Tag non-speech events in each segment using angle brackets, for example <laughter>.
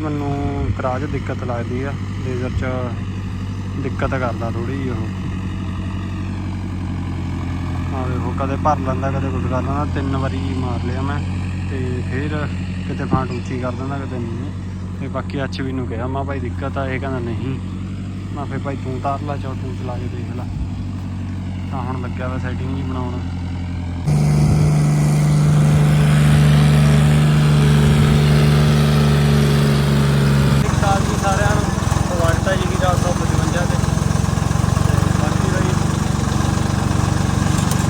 ਮੈਨੂੰ ਕਰਾਜ ਦਿੱਕਤ ਲੱਗਦੀ ਆ ਲੇਜ਼ਰ ਚ ਦਿੱਕਤ ਕਰਦਾ ਥੋੜੀ ਜਿਹੀ ਉਹ। ਆ ਦੇਖੋ ਕਦੇ ਭਰ ਲੈਂਦਾ, ਕਦੇ ਕੁਝ ਕਰ ਲੈਂਦਾ, ਤਿੰਨ ਵਾਰੀ ਮਾਰ ਲਿਆ ਮੈਂ, ਤੇ ਫਿਰ ਕਿਤੇ ਫਾਂਟ ਉੱਚੀ ਕਰ ਦਿੰਦਾ, ਕਿਤੇ ਨਹੀਂ। ਤੇ ਬਾਕੀ ਅੱਛ ਵੀ ਨੂੰ ਕਿਹਾ, ਮੈਂ ਭਾਈ ਦਿੱਕਤ ਆ, ਇਹ ਕਹਿੰਦਾ ਨਹੀਂ। ਮੈਂ ਫਿਰ ਭਾਈ ਤੂੰ ਤਾਰ ਲਾ ਚੋ ਤੂੰ ਚਲਾ ਕੇ ਦੇਖ ਲੈ। ਤਾਂ ਹੁਣ ਲੱਗਿਆ ਵਾ ਸੈਟਿੰਗ ਜੀ ਬਣਾਉਣ ਇੱਕ ਸਾਲ ਜੀ ਸਾਰਿਆਂ ਨੂੰ ਸਵਾਗਤ ਹੈ ਜੀ ਕੀ 455 ਤੇ ਤੇ ਬਾਕੀ ਰਹੀ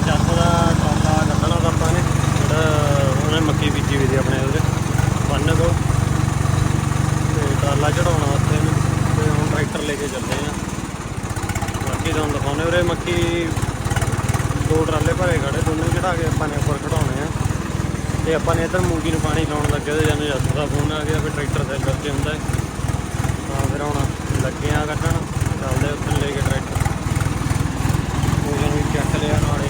ਚੱਕ ਦਾ ਟਰਾਲਾ ਕੱਢਣਾ ਤਾਂ ਆਪਾਂ ਨੇ ਜਿਹੜਾ ਉਹਨੇ ਮੱਕੀ ਬੀਜੀ ਵੀ ਦੀ ਆਪਣੇ ਉਹਦੇ ਬੰਨ ਕੋ ਤੇ ਟਰਾਲਾ ਚੜਾਉਣਾ ਉੱਥੇ ਇਹਨੂੰ ਤੇ ਹੁਣ ਟਰੈਕਟਰ ਲੈ ਕੇ ਚੱਲੇ ਆ ਬਾਕੀ ਤੁਹਾਨੂੰ ਦਿਖਾਉਣੇ ਉਰੇ ਮੱਕੀ ਦੋ ਟਰਾਲੇ ਭਰੇ ਖੜੇ, ਦੋਨੇ ਚੜਾ ਕੇ ਆਪਾਂ ਨੇ ਉੱਪਰ ਖੜਾਉਣੇ ਆ। ਤੇ ਆਪਾਂ ਨੇ ਇੱਧਰ ਮੂੰਗੀ ਨੂੰ ਪਾਣੀ ਲਾਉਣ ਲੱਗੇ ਤੇ ਜਾਨੂੰ ਜੱਸ ਦਾ ਫੋਨ ਆ ਗਿਆ ਫਿਰ ਟਰੈਕਟਰ ਤੇ ਕਰਕੇ ਹੁੰਦਾ ਤਾਂ ਫਿਰ ਹੁਣ ਲੱਗੇ ਆ ਕੱਢਣ, ਚੱਲਦੇ ਉੱਥੇ ਲੈ ਕੇ ਟਰੈਕਟਰ। ਉਹ ਵੀ ਚੱਕ ਲਿਆ ਨਾਲੇ।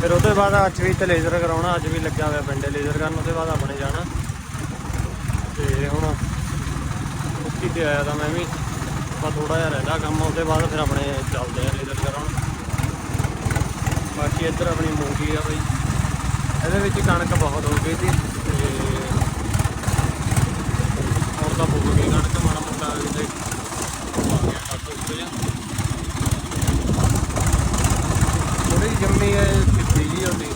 ਫਿਰ ਉਹਦੇ ਬਾਅਦ ਅੱਜ ਵੀ ਤੇ ਲੇਜ਼ਰ ਕਰਾਉਣਾ, ਅੱਜ ਵੀ ਲੱਗਿਆ ਹੋਇਆ ਪਿੰਡੇ ਲੇਜ਼ਰ ਕਰਨ, ਉਹਦੇ ਬਾਅਦ ਆਪਣੇ ਜਾਣਾ। ਤੇ ਹੁਣ ਉੱਕੀ ਤੇ ਆਇਆ ਤਾਂ ਮੈਂ ਵੀ। ਬਸ ਥੋੜਾ ਜਿਹਾ ਰਹਿੰਦਾ ਕੰਮ, ਉਹਦੇ ਬਾਅਦ ਫਿਰ ਆਪਣੇ ਚੱਲਦੇ ਆ ਲੇਜ਼ਰ ਕਰਾਉਣ। ਬਾਕੀ ਇੱਧਰ ਆਪਣੀ ਮੂੰਗੀ ਆ ਬਈ। ਇਹਦੇ ਵਿੱਚ ਕਣਕ ਬਹੁਤ ਹੋ ਗਈ ਸੀ ਤੇ ਹੁਣ ਤਾਂ ਫੁੱਕ ਗਈ ਕਣਕ, ਮਾੜਾ ਮੋਟਾ ਇਹਦੇ ਆ ਗਿਆ ਕੱਟ ਉੱਤੇ ਜਿਹਾ। ਥੋੜੀ ਜੰਮੀ ਹੈ ਚਿੱਟੀ ਜੀ ਹੁੰਦੀ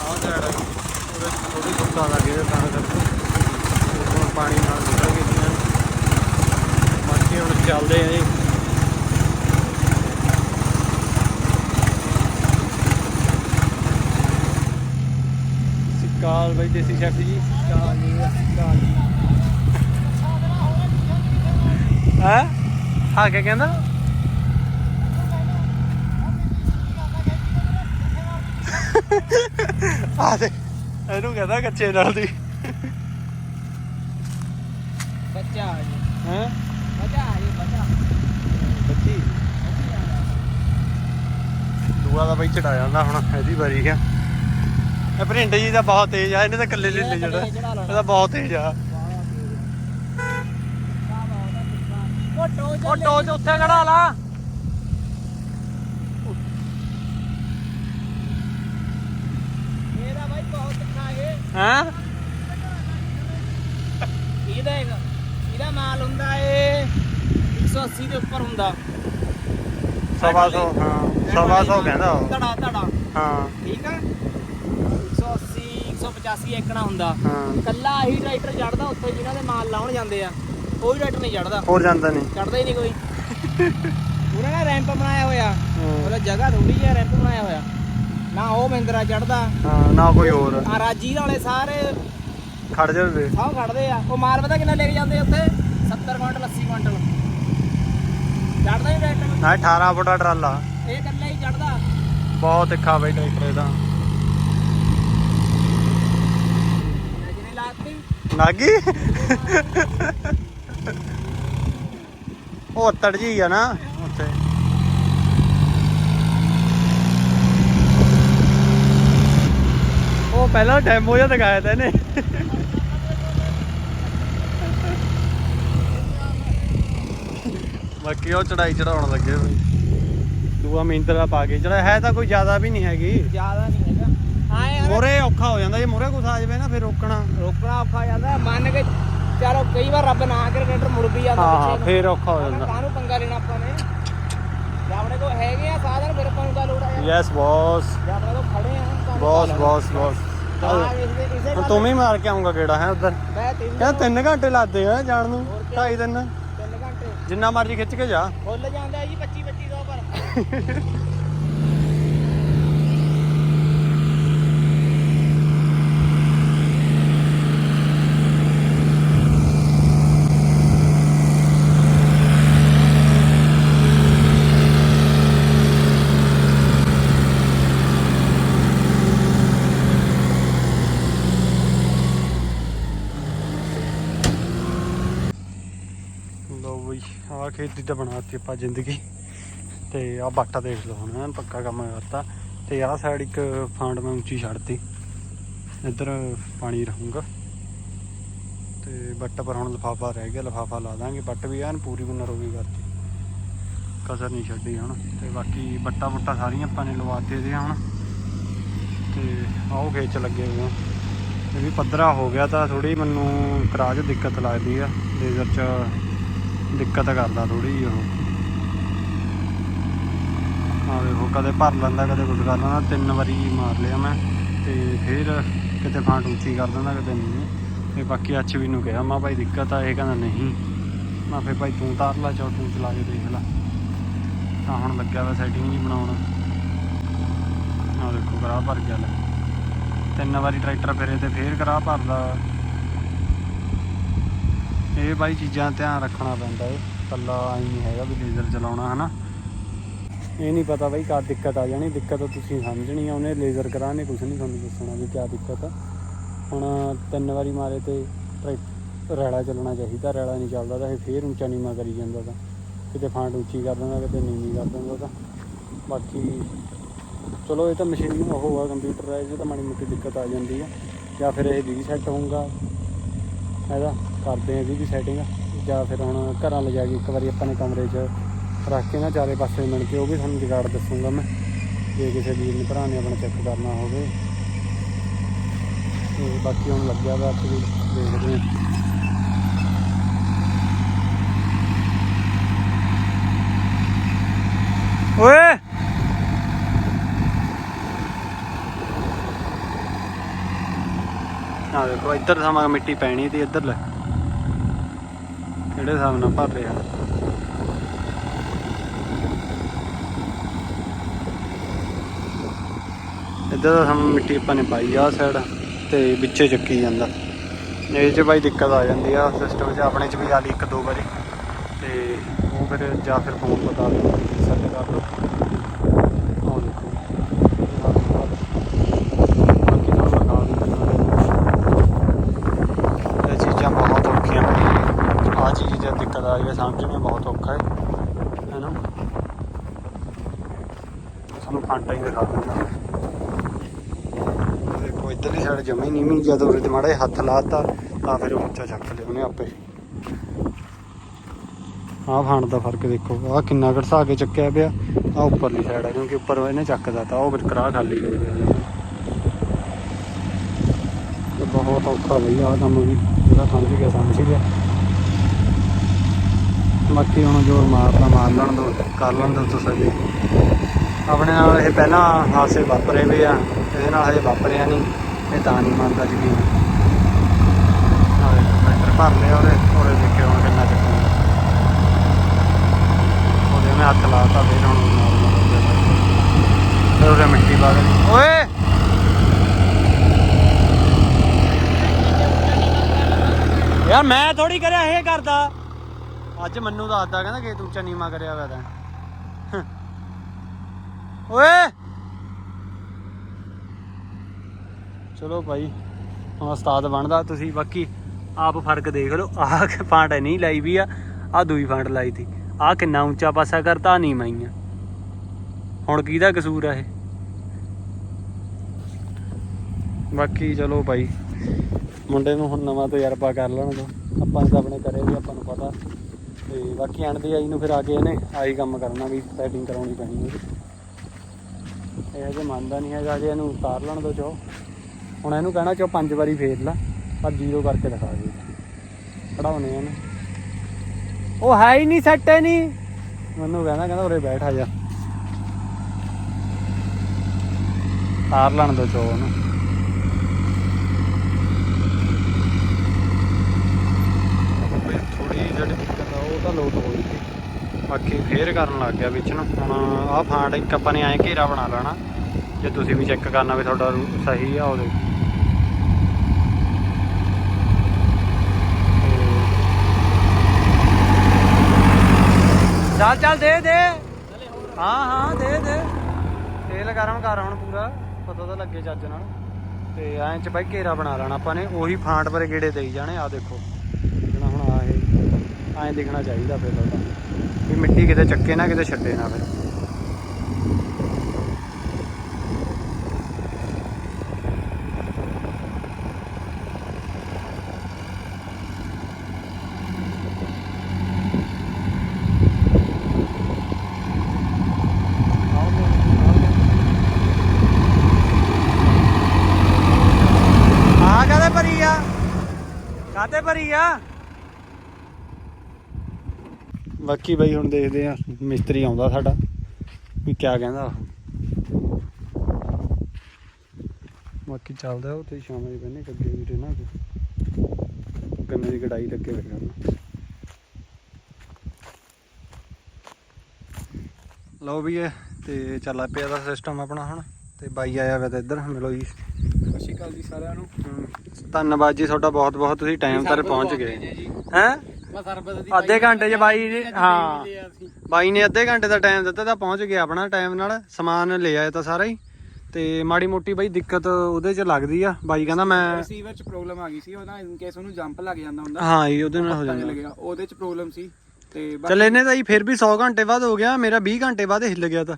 ਆਹ ਸਾਈਡ ਉਹਦੇ ਥੋੜੀ ਸੁੱਕਾ ਲੱਗ ਗਿਆ ਤਾਂ ਕਰਕੇ। ਹੁਣ ਪਾਣੀ ਨਾਲ ਨਿਕਲ ਗਈ ਬਾਕੀ ਹੁਣ ਚੱਲਦੇ ਆ ਜੀ। ਸਿਕਾਲ ਬਾਈ ਦੇਸੀ ਸ਼ੈਫ ਜੀ। ਸਿਕਾਲ ਜੀ ਸਿਕਾਲ ਹੈ? ਆ ਕੇ ਕਹਿੰਦਾ? ਆ ਦੇ ਇਹਨੂੰ ਕਹਿੰਦਾ ਕੱਚੇ ਨਾਲ ਦੀ। ਬੱਚਾ ਆ ਜੀ। ਹੈ? ਬੱਚਾ ਆ ਜੀ ਬੱਚਾ। ਬੱਚੀ। ਦੂਆ ਦਾ ਬਈ ਚੜਾ ਜਾਂਦਾ ਹੁਣ ਇਹਦੀ ਵਾਰੀ ਆ। ਇਹ ਭਰਿੰਡ ਜੀ ਦਾ ਬਹੁਤ ਤੇਜ਼ ਆ ਇਹਨੇ ਤਾਂ ਕੱਲੇ ਲੈ ਜਿਹੜਾ ਇਹਦਾ ਬਹੁਤ ਤੇਜ਼ ਆ। ਉਹ ਟੋਚ ਉੱਥੇ ਖੜਾ ਲਾ। ਇਹਦਾ ਬਾਈ ਬਹੁਤ ਤਿੱਖਾ ਇਹ। ਹੈ? ਇਹਦਾ ਹੈਗਾ ਇਹਦਾ ਮਾਲ ਹੁੰਦਾ ਏ 180 ਦੇ ਉੱਪਰ ਹੁੰਦਾ। ਸਵਾ ਸੌ ਹਾਂ ਸਵਾ ਸੌ ਕਹਿੰਦਾ ਉਹ। ਧੜਾ ਧੜਾ। ਹਾਂ। ਠੀਕ ਆ? 180 185 ਏਕਣਾ ਹੁੰਦਾ। ਹਾਂ। ਕੱਲਾ ਹੀ ਟਰੈਕਟਰ ਚੜਦਾ ਉੱਥੇ ਜਿਨ੍ਹਾਂ ਦੇ ਮਾਲ ਲਾਉਣ ਜਾਂਦੇ ਆ। ਕੋਈ ਟਰੈਕਟਰ ਨਹੀਂ ਚੜਦਾ। ਹੋਰ ਜਾਂਦਾ ਨਹੀਂ। ਚੜਦਾ ਹੀ ਨਹੀਂ ਕੋਈ। ਉਹਨਾਂ ਨੇ ਰੈਂਪ ਬਣਾਇਆ ਹੋਇਆ। ਉਹਦਾ ਜਗ੍ਹਾ ਥੋੜੀ ਜਿਹੀ ਰੈਂਪ ਬਣਾਇਆ ਹੋਇਆ। ਨਾ ਉਹ ਮਹਿੰਦਰਾ ਚੜਦਾ। ਹਾਂ ਨਾ ਕੋਈ ਹੋਰ। ਆ ਰਾਜੀ ਵਾਲੇ ਸਾਰੇ ਖੜ ਜਾਵੇ ਸਭ ਖੜਦੇ ਆ। ਉਹ ਮਾਲ ਪਤਾ ਕਿੰਨਾ ਲੈ ਕੇ ਜਾਂਦੇ ਉੱਥੇ? 70 ਕੁਇੰਟਲ 80 ਕੁਇੰਟਲ। ਚੜਦਾ ਹੀ ਟਰੈਕਟਰ। ਨਾ 18 ਫੁੱਟਾ ਟਰਾਲਾ। ਇਹ ਇਕੱਲਾ ਹੀ ਚੜਦਾ। ਬਹੁਤ ਤਿੱਖਾ ਬਈ ਟਰੈਕਟਰ ਇਹਦਾ ਜਿਹਨੇ ਲਾਤੀ ਨਾਗੀ? ਉਹ ਤੜ ਜੀ ਆ ਨਾ, ਉੱਥੇ। ਉਹ ਪਹਿਲਾਂ ਡੈਮੋ ਜਿਹਾ ਦਿਖਾਇਆ ਤਾ ਇਹਨੇ। ਬਾਕੀ ਉਹ ਚੜਾਈ ਚੜਾਉਣ ਲੱਗੇ ਦੂਆ ਮਿੰਤਰਾ ਪਾ ਕੇ ਜਿਹੜਾ ਹੈ ਤਾਂ ਕੋਈ ਜ਼ਿਆਦਾ ਵੀ ਨਹੀਂ ਹੈਗੀ। ਜ਼ਿਆਦਾ ਨਹੀਂ ਮੋਰੇ ਔਖਾ ਹੋ ਜਾਂਦਾ ਜੇ ਮੋਰੇ ਕੁਛ ਆ ਜਾਵੇ ਨਾ ਫਿਰ ਰੋਕਣਾ। ਰੋਕਣਾ ਔਖਾ ਜਾਂਦਾ ਮੰਨ ਕੇ ਚਲੋ ਕਈ ਵਾਰ ਰੱਬ ਨਾ ਕਰੇ ਟਰੈਕਟਰ ਮੁੜ ਵੀ ਜਾਂਦਾ ਹਾਂ ਪਿੱਛੇ। ਫਿਰ ਔਖਾ ਹੋ ਜਾਂਦਾ। ਕਾਹਨੂੰ ਪੰਗਾ ਲੈਣਾ ਆਪਾਂ ਨੇ? ਜੇ ਆਪਣੇ ਕੋਲ ਹੈਗੇ ਆ ਸਾਧਨ ਫਿਰ ਆਪਾਂ ਨੂੰ ਤਾਂ ਲੋੜ ਆ ਯਾਰ। ਯੈਸ ਬੌਸ ਜੇ ਆਪਣੇ ਕੋਲ ਖੜੇ ਆ ਤਾਂ ਬੌਸ ਬੌਸ ਬੌਸ ਹੁਣ ਤੂੰ ਵੀ ਮਾਰ ਕੇ ਆਉਂਗਾ ਕਿਹੜਾ ਹੈ ਉਧਰ। ਮੈਂ ਤਿੰਨ ਕਹਿੰਦਾ 3 ਘੰਟੇ ਲੱਗਦੇ ਆ ਜਾਣ ਨੂੰ? ਢਾਈ ਦਿਨ। ਤਿੰਨ ਘੰਟੇ। ਜਿੰਨਾ ਮਰਜ਼ੀ ਖਿੱਚ ਕੇ ਜਾ। ਫੁੱਲ ਜਾਂਦਾ ਜੀ 25 2500 ਪਰ। <laughs> ਆਹ ਖੇਤੀ ਤਾਂ ਬਣਾਤੀ ਆਪਾਂ ਜ਼ਿੰਦਗੀ। ਤੇ ਆਹ ਬਾਟਾ ਦੇਖ ਲਓ ਹੁਣ ਐਨ ਪੱਕਾ ਕੰਮ ਕਰਤਾ। ਤੇ ਆਹ ਸਾਈਡ ਇੱਕ ਫਾਂਡ ਮੈਂ ਉੱਚੀ ਛੱਡਤੀ। ਇੱਧਰ ਪਾਣੀ ਰਹੂੰਗਾ। ਤੇ ਤੇ ਬੱਟ ਪਰ ਹੁਣ ਲਫਾਫਾ ਰਹਿ ਗਿਆ, ਲਫਾਫਾ ਲਾ ਦਾਂਗੇ। ਬੱਟ ਵੀ ਐਨ ਪੂਰੀ ਨਰੋਗੀ ਕਰਤੀ। ਕਸਰ ਨਹੀਂ ਛੱਡੀ ਹੁਣ। ਤੇ ਬਾਕੀ ਬੱਟਾ ਬੁੱਟਾ ਸਾਰੀਆਂ ਆਪਾਂ ਨੇ ਲਵਾਤੇ ਦੇ ਹੁਣ। ਤੇ ਆਓ ਖੇਚ ਲੱਗੇ ਹੋਏ ਆ। ਇਹ ਵੀ ਪੱਧਰਾ ਹੋ ਗਿਆ ਤਾਂ ਥੋੜੀ ਮੈਨੂੰ ਕਰਾਜ ਦਿੱਕਤ ਲੱਗਦੀ ਆ। ਲੇਜ਼ਰ 'ਚ ਦਿੱਕਤ ਕਰਦਾ ਥੋੜੀ ਜਿਹੀ ਉਹ। ਆ ਵੇਖੋ, ਕਦੇ ਭਰ ਲੈਂਦਾ, ਕਦੇ ਕੁਝ ਕਰ ਲੈਂਦਾ, ਤਿੰਨ ਵਾਰੀ ਮਾਰ ਲਿਆ ਮੈਂ ਤੇ ਫਿਰ ਕਿਤੇ ਫਾਂਟ ਉੱਚੀ ਕਰ ਦਿੰਦਾ, ਕਿਤੇ ਨਹੀਂ। ਤੇ ਬਾਕੀ ਅੱਛ ਵੀ ਨੂੰ ਕਿਹਾ, ਮਾ ਭਾਈ ਦਿੱਕਤ ਆ, ਇਹ ਕਹਿੰਦਾ ਨਹੀਂ। ਮੈਂ ਫਿਰ ਭਾਈ ਤੂੰ ਤਾਰ ਲਾ ਚੋ ਤੂੰ ਚਲਾ ਕੇ ਦੇਖ ਲੈ। ਤਾਂ ਹੁਣ ਲੱਗਿਆ ਵਾ ਸੈਟਿੰਗ ਜੀ ਬਣਾਉਣ। ਆ ਦੇਖੋ ਕਰਾ ਭਰ ਗਿਆ ਲੈ। ਤਿੰਨ ਵਾਰੀ ਟਰੈਕਟਰ ਫਿਰੇ ਤੇ ਫੇਰ ਕਰਾ ਭਰਦਾ। ਇਹ ਬਾਈ ਚੀਜ਼ਾਂ ਧਿਆਨ ਰੱਖਣਾ ਪੈਂਦਾ ਏ। ਕੱਲਾ ਆਈ ਨਹੀਂ ਹੈਗਾ ਵੀ ਲੇਜ਼ਰ ਚਲਾਉਣਾ, ਹਨਾ? ਇਹ ਨਹੀਂ ਪਤਾ ਬਾਈ ਕਾ ਦਿੱਕਤ ਆ ਜਾਣੀ। ਦਿੱਕਤ ਤੁਸੀਂ ਸਮਝਣੀ ਆ, ਉਹਨੇ ਲੇਜ਼ਰ ਕਰਾਣੇ ਕੁਝ ਨਹੀਂ ਤੁਹਾਨੂੰ ਦੱਸਣਾ ਵੀ ਕਿਆ ਦਿੱਕਤ ਆ। ਹੁਣ ਤਿੰਨ ਵਾਰੀ ਮਾਰੇ ਤੇ ਟਰੈਕ- ਰੈਲਾ ਚੱਲਣਾ ਚਾਹੀਦਾ। ਰੈਲਾ ਨਹੀਂ ਚੱਲਦਾ ਤਾਂ ਇਹ ਫੇਰ ਉੱਚਾ ਨੀਵਾਂ ਕਰੀ ਜਾਂਦਾ ਤਾਂ। ਕਿਤੇ ਫਾਂਟ ਉੱਚੀ ਕਰ ਦਿੰਦਾ, ਕਿਤੇ ਨੀਵੀਂ ਕਰ ਦਿੰਦਾ ਤਾਂ। ਬਾਕੀ ਚਲੋ, ਇਹ ਤਾਂ ਮਸ਼ੀਨ ਉਹ ਆ ਕੰਪਿਊਟਰ ਹੈ ਇਹ ਤਾਂ ਮਾੜੀ ਮੋਟੀ ਦਿੱਕਤ ਆ ਜਾਂਦੀ ਆ। ਜਾਂ ਫਿਰ ਇਹ ਵੀ ਰੀਸੈਟ ਹੋਊਗਾ। ਇਹਦਾ ਕਰਦੇ ਆ ਇਹਦੀ ਵੀ ਸੈਟਿੰਗ ਜਾਂ ਫਿਰ ਹੁਣ ਘਰਾਂ ਲਿਜਾ ਕੇ ਇੱਕ ਵਾਰੀ ਆਪਾਂ ਨੇ ਕਮਰੇ 'ਚ ਰੱਖ ਕੇ ਨਾ ਚਾਰੇ ਪਾਸੇ ਮਿਲ ਕੇ ਉਹ ਵੀ ਤੁਹਾਨੂੰ ਜਗਾੜ ਦੱਸੂਗਾ ਮੈਂ ਜੇ ਕਿਸੇ ਵੀਰ ਨੇ ਭਰਾ ਨੇ ਆਪਣਾ ਚੈੱਕ ਕਰਨਾ ਹੋਵੇ। ਤੇ ਬਾਕੀ ਹੁਣ ਲੱਗਿਆ ਵਾ ਅਸੀਂ ਦੇਖਦੇ ਹਾਂ ਓਏ! ਆ ਦੇਖੋ ਇੱਧਰ ਸਮਾਂ ਮਿੱਟੀ ਪੈਣੀ ਤੇ ਇੱਧਰ ਲੈ। ਜਿਹੜੇ ਹਿਸਾਬ ਨਾਲ ਭਰ ਰਿਹਾ। ਇੱਧਰ ਤਾਂ ਸਾਨੂੰ ਮਿੱਟੀ ਆਪਾਂ ਨੇ ਪਾਈ ਆ ਸਾਈਡ ਤੇ ਵਿੱਚੇ ਚੱਕੀ ਜਾਂਦਾ। ਇਹ 'ਚ ਬਾਈ ਦਿੱਕਤ ਆ ਜਾਂਦੀ ਆ ਸਿਸਟਮ 'ਚ, ਆਪਣੇ 'ਚ ਵੀ ਆ ਲਈ ਇੱਕ ਦੋ ਵਾਰੀ। ਤੇ ਉਹ ਫਿਰ ਜਾਂ ਫਿਰ ਫੋਨ ਪਤਾ ਦਿਓ ਸੈੱਟ ਕਰ ਲਓ ਆਹ ਦੇਖੋ ਬਾਕੀ ਤੁਹਾਨੂੰ ਲਗਾ ਦਿੰਦਾ ਇਹ ਚੀਜ਼ਾਂ ਬਹੁਤ ਔਖੀਆਂ ਆ ਚੀਜ਼ ਦੀ ਦਿੱਕਤ ਆ ਰਹੀ ਹੈ ਸਮਝਣਾ ਬਹੁਤ ਔਖਾ ਹੈ ਹੈ ਨਾ ਸਾਨੂੰ ਫਾਂਟਾ ਹੀ ਦਿਖਾ ਦਿੰਦਾ ਦੇਖੋ ਇੱਧਰਲੀ ਸਾਈਡ ਜਮੇ ਨਹੀਂ ਮੀ ਜਦੋਂ ਉਹਦੇ ਮਾੜਾ ਜਿਹਾ ਹੱਥ ਲਾਤਾ ਤਾਂ ਫਿਰ ਉਹ ਉੱਚਾ ਚੱਕ ਲਿਆ ਉਹਨੇ ਆਪੇ। ਆਹ ਫਾਂਟ ਦਾ ਫ਼ਰਕ ਦੇਖੋ ਆਹ ਕਿੰਨਾ ਘਟਸਾ ਕੇ ਚੱਕਿਆ ਪਿਆ ਆਹ ਉੱਪਰਲੀ ਸਾਈਡ ਹੈ ਕਿਉਂਕਿ ਉੱਪਰ ਇਹਨੇ ਚੱਕਦਾ ਤਾਂ ਉਹ ਫਿਰ ਕਰਾ ਖਾਲੀ ਹੋ ਗਿਆ। ਬਹੁਤ ਔਖਾ ਬਈ ਆਹ ਕੰਮ ਵੀ ਜਿਹੜਾ ਸਮਝ ਗਿਆ ਸਮਝ ਗਿਆ। ਬਾਕੀ ਹੁਣ ਜੋ ਮਾਰਦਾ ਮਾਰ ਲੈਣ ਦੋ ਕਰ ਲੈਣ ਦੋ ਤਸੱਲੀ ਆਪਣੇ ਨਾਲ ਇਹ ਪਹਿਲਾਂ ਹਾਸੇ ਵਾਪਰੇ ਵੀ ਆ, ਇਹਦੇ ਨਾਲ ਹਜੇ ਵਾਪਰਿਆ ਨਹੀਂ, ਇਹ ਤਾਂ ਨਹੀਂ ਮੰਨਦਾ ਯਕੀਨ। ਆਹ ਟਰੈਕਟਰ ਭਰ ਲਿਆ ਉਹਦੇ ਉਹਦੇ ਦੇਖੇ ਹੁਣ ਕਿੰਨਾ ਚੱਕੂਗਾ ਉਹਦੇ ਮੈਂ ਹੱਥ ਲਾਤਾ ਫਿਰ ਹੁਣ ਨਾਰਮਲ ਉਹਦੇ ਮਿੱਟੀ ਪਾ ਦੇਣੀ। ਓਏ! ਯਾਰ ਮੈਂ ਥੋੜੀ ਕਰਿਆ, ਇਹ ਕਰਦਾ। ਅੱਜ ਮੈਨੂੰ ਦੱਸਦਾ, ਕਹਿੰਦਾ ਕਿ ਤੂੰ ਚਨੀਮਾ ਕਰਿਆ ਹੋਇਆ ਤਾਂ। ਓਏ। ਚਲੋ ਭਾਈ, ਹੁਣ ਉਸਤਾਦ ਬਣਦਾ, ਤੁਸੀਂ ਬਾਕੀ ਆਪ ਫ਼ਰਕ ਦੇਖ ਲਓ। ਆਹ ਫਾਂਟ ਨਹੀਂ ਲਾਈ ਵੀ ਆ ਆ ਦੂਈ ਫਾਂਟ ਲਾਈ ਤੀ। ਆਹ ਕਿੰਨਾ ਉੱਚਾ ਪਾਸਾ ਕਰਤਾ ਨਹੀਂ ਮਾਈਆਂ ਹੁਣ ਕਿਹਦਾ ਕਸੂਰ ਆ ਇਹ? ਬਾਕੀ ਚਲੋ ਭਾਈ, ਮੁੰਡੇ ਨੂੰ ਹੁਣ ਨਵਾਂ ਤਜਰਬਾ ਕਰ ਲੈਣ ਦੋ। ਆਪਾਂ ਤਾਂ ਆਪਣੇ ਕਰੇ ਵੀ ਆਪਾਂ ਨੂੰ ਪਤਾ। ਤੇ ਬਾਕੀ ਐਂਡ ਦੀ ਆਈ ਨੂੰ ਫਿਰ ਆ ਕੇ ਇਹਨੇ ਆਹੀ ਕੰਮ ਕਰਨਾ ਵੀ ਸੈਟਿੰਗ ਕਰਾਉਣੀ ਪੈਣੀ ਉਹਦੀ ਇਹ ਜੇ ਮੰਨਦਾ ਨਹੀਂ ਹੈਗਾ, ਜੇ ਇਹਨੂੰ ਉਤਾਰ ਲੈਣ ਦੋ ਚੋ। ਹੁਣ ਇਹਨੂੰ ਕਹਿਣਾ ਚੋ ਪੰਜ ਵਾਰੀ ਫੇਰ ਲਾ, ਪਰ ਜ਼ੀਰੋ ਕਰਕੇ ਦਿਖਾ ਦੇ। ਪੜਾਉਨੇ ਇਹਨੂੰ। ਉਹ ਹੈ ਹੀ ਨਹੀਂ ਸੈੱਟ ਹੈ ਨਹੀਂ ਮੈਨੂੰ ਕਹਿੰਦਾ ਕਹਿੰਦਾ ਉਰੇ ਬੈਠ ਆ ਜਾ। ਤਾਰ ਲੈਣ ਦੋ ਚੋ ਉਹਨੂੰ ਥੋੜੀ ਜਿਹੜੀ ਦਿੱਕਤ ਆ ਉਹ ਤਾਂ ਲੋਡ ਹੋ ਗਈ ਸੀ ਬਾਕੀ ਫੇਰ ਕਰਨ ਲੱਗ ਗਿਆ ਵਿੱਚ ਨੂੰ। ਹੁਣ ਆਹ ਫਾਂਟ ਇੱਕ ਆਪਾਂ ਨੇ ਐਂ ਘੇਰਾ ਬਣਾ ਲੈਣਾ। ਜੇ ਤੁਸੀਂ ਵੀ ਚੈੱਕ ਕਰਨਾ ਵੀ ਤੁਹਾਡਾ ਸਹੀ ਆ ਉਹਦੇ। ਚੱਲ ਚੱਲ, ਦੇ ਦੇ। ਹਾਂ ਹਾਂ, ਦੇ ਦੇ। ਤੇਲ ਗਰਮ ਕਰ ਹੁਣ ਪੂਰਾ। ਪਤਾ ਤਾਂ ਲੱਗੇ ਚੱਜ ਨਾਲ। ਤੇ ਐਂ ਚ ਬਾਈ ਘੇਰਾ ਬਣਾ ਲੈਣਾ ਆਪਾਂ ਨੇ। ਉਹੀ ਫਾਂਟ ਪਰ ਗੇੜੇ ਦੇਈ ਜਾਣੇ। ਆ ਦੇਖੋ। ਜਿਹੜਾ ਹੁਣ ਆ ਐਂ ਦਿਖਣਾ ਚਾਹੀਦਾ ਫਿਰ ਤੁਹਾਡਾ ये मिट्टी कितने चक्के ना कितने छटे ना फिर भरी yeah. ਬਾਕੀ ਬਾਈ ਹੁਣ ਦੇਖਦੇ ਆ ਮਿਸਤਰੀ ਆਉਂਦਾ ਸਾਡਾ ਵੀ ਕਿਆ ਕਹਿੰਦਾ। ਬਾਕੀ ਚੱਲਦਾ ਉਹ ਤੇ ਸ਼ਾਮ ਬੰਨੇ ਕੱਗੇ ਵੀਰੇ ਨਾ ਗੰਨੇ ਦੀ ਕਢਾਈ ਲੱਗੇ ਹੋਏ ਹਨ ਲਓ ਵੀ ਇਹ ਤੇ ਚੱਲ ਪਿਆ ਦਾ ਸਿਸਟਮ ਆਪਣਾ ਹੁਣ ਤੇ ਬਾਈ ਆਇਆ ਵਾ ਤੇ ਇੱਧਰ ਮਿਲੋ ਜੀ। ਸਤਿ ਸ਼੍ਰੀ ਅਕਾਲ ਜੀ ਸਾਰਿਆਂ ਨੂੰ। ਧੰਨਵਾਦ ਜੀ ਤੁਹਾਡਾ ਬਹੁਤ ਬਹੁਤ ਤੁਸੀਂ ਟਾਈਮ ਤੇ ਪਹੁੰਚ ਗਏ। ਹੈ? ਮੈਂ ਸਰਬਤ ਦੀ ਅੱਧੇ ਘੰਟੇ 'ਚ ਬਾਈ ਜੀ ਹਾਂ। ਬਾਈ ਨੇ ਅੱਧੇ ਘੰਟੇ ਦਾ ਟਾਈਮ ਦਿੱਤਾ ਤਾਂ ਪਹੁੰਚ ਗਿਆ ਆਪਣਾ ਟਾਈਮ ਨਾਲ ਸਮਾਨ ਲੈ ਆਇਆ ਤਾਂ ਸਾਰਾ ਹੀ। ਤੇ ਮਾੜੀ ਮੋਟੀ ਬਾਈ ਦਿੱਕਤ ਉਹਦੇ 'ਚ ਲੱਗਦੀ ਆ। ਬਾਈ ਕਹਿੰਦਾ ਮੈਂ ਰਿਸੀਵਰ ਚ ਪ੍ਰੋਬਲਮ ਆ ਗਈ ਸੀ ਉਹਦਾ ਇਨ ਕੇਸ ਉਹਨੂੰ ਜੰਪ ਲੱਗ ਜਾਂਦਾ ਹੁੰਦਾ। ਹਾਂ ਜੀ ਉਹਦੇ ਨਾਲ ਹੋ ਜਾਂਦਾ। ਉਹਦੇ ਚ ਪ੍ਰੋਬਲਮ ਸੀ। ਤੇ ਚੱਲ ਇਹਨੇ ਤਾਂ ਜੀ ਫਿਰ ਵੀ 100 ਘੰਟੇ ਬਾਅਦ ਹੋ ਗਿਆ ਮੇਰਾ 20 ਘੰਟੇ ਬਾਅਦ ਹਿੱਲ ਗਿਆ ਤਾਂ।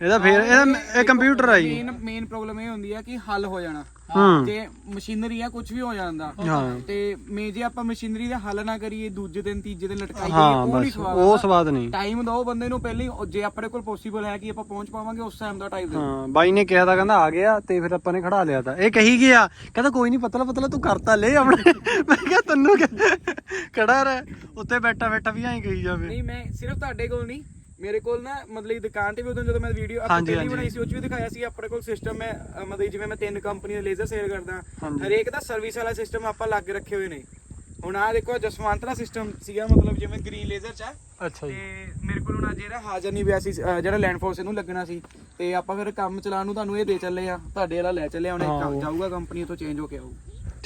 ਇਹਦਾ ਫਿਰ ਇਹਦਾ ਇਹ ਕੰਪਿਊਟਰ ਆ ਜੀ। ਮੇਨ ਮੇਨ ਪ੍ਰੋਬਲਮ ਇਹ ਹੁੰਦੀ ਆ ਕਿ ਹੱਲ ਹੋ ਜਾਣਾ। ਹੂੰ ਜੇ ਮਸ਼ੀਨਰੀ ਆ ਕੁਝ ਵੀ ਹੋ ਜਾਂਦਾ। ਹਾਂ। ਤੇ ਮੇ ਜੇ ਆਪਾਂ ਮਸ਼ੀਨਰੀ ਦਾ ਹੱਲ ਨਾ ਕਰੀਏ ਦੂਜੇ ਦਿਨ ਤੀਜੇ ਦਿਨ ਲਟਕਾਈ ਹਾਂ ਜਾਈਏ ਉਹ ਨਹੀਂ ਬਸ। ਸਵਾਦ ਉਹ ਸਵਾਦ ਨਹੀਂ। ਟਾਈਮ ਦੋ ਬੰਦੇ ਨੂੰ ਪਹਿਲੇ ਹੀ, ਜੇ ਆਪਣੇ ਕੋਲ ਪੋਸੀਬਲ ਹੈ ਕਿ ਆਪਾਂ ਪਹੁੰਚ ਪਾਵਾਂਗੇ ਉਸ ਟਾਈਮ ਦਾ ਟਾਈਮ ਦੇ ਹਾਂ ਬਾਈ ਨੇ ਕਿਹਾ ਤਾਂ ਕਹਿੰਦਾ ਆ ਗਿਆ ਤੇ ਫਿਰ ਆਪਾਂ ਨੇ ਖੜਾ ਲਿਆ ਤਾਂ। ਇਹ ਕਹੀ ਗਿਆ ਕਹਿੰਦਾ ਕੋਈ ਨਹੀਂ ਪਤਲਾ ਪਤਲਾ ਤੂੰ ਕਰਤਾ ਲੈ ਆਪਣੇ। ਮੈਂ ਕਿਹਾ ਤੈਨੂੰ ਖੜਾ ਰਹਿ ਉੱਤੇ ਬੈਠਾ ਬੈਠਾ ਵੀ ਐਂ ਕਹੀ ਜਾਵੇ। ਨਹੀਂ ਮੈਂ ਸਿਰਫ ਤੁਹਾਡੇ ਕੋਲ ਨਹੀਂ ਮੇਰੇ ਕੋਲ ਨਾ ਮਤਲਬ ਦੁਕਾਨ ਤੇ ਵੀ ਉਦੋਂ ਜਦੋਂ ਮੈਂ ਵੀਡੀਓ ਆਪਾਂ ਹਾਂਜੀ, ਪਹਿਲੀ ਹਾਂਜੀ। ਬਣਾਈ ਸੀ ਉਹ 'ਚ ਵੀ ਦਿਖਾਇਆ ਸੀ ਆਪਣੇ ਕੋਲ ਸਿਸਟਮ ਹੈ ਅ, ਮਤਲਬ ਜਿਵੇਂ ਮੈਂ ਤਿੰਨ ਕੰਪਨੀ ਦੇ ਲੇਜ਼ਰ ਸੇਲ ਕਰਦਾ ਹਾਂਜੀ। ਹਰੇਕ ਦਾ ਸਰਵਿਸ ਵਾਲਾ ਸਿਸਟਮ ਆਪਾਂ ਲੱਗ ਰੱਖੇ ਹੋਏ ਨੇ ਹੁਣ ਆਹ ਦੇਖੋ ਜਸਵੰਤ ਦਾ ਸਿਸਟਮ ਸੀਗਾ ਮਤਲਬ ਜਿਵੇਂ ਗ੍ਰੀਨ ਲੇਜ਼ਰ ਚ ਆ ਅੱਛਾ ਤੇ ਮੇਰੇ ਕੋਲ ਹੁਣ ਅੱਜ ਜਿਹੜਾ ਹਾਜ਼ਰ ਨਹੀਂ ਪਿਆ ਸੀ ਅ, ਜਿਹੜਾ ਲੈਂਡ ਫੋਰਸ ਇਹਨੂੰ ਲੱਗਣਾ ਸੀ ਤੇ ਆਪਾਂ ਫਿਰ ਕੰਮ ਚਲਾਉਣ ਨੂੰ ਤੁਹਾਨੂੰ ਇਹ ਦੇ ਚੱਲੇ ਆ ਤੁਹਾਡੇ ਵਾਲਾ ਲੈ ਚੱਲੇ ਆ ਹੁਣ ਇਹ ਹਾਂ, ਕੰਮ ਉਹ। ਜਾਊਗਾ ਕੰਪਨੀ ਤੋਂ ਚੇਂਜ ਹੋ ਕੇ ਆਊ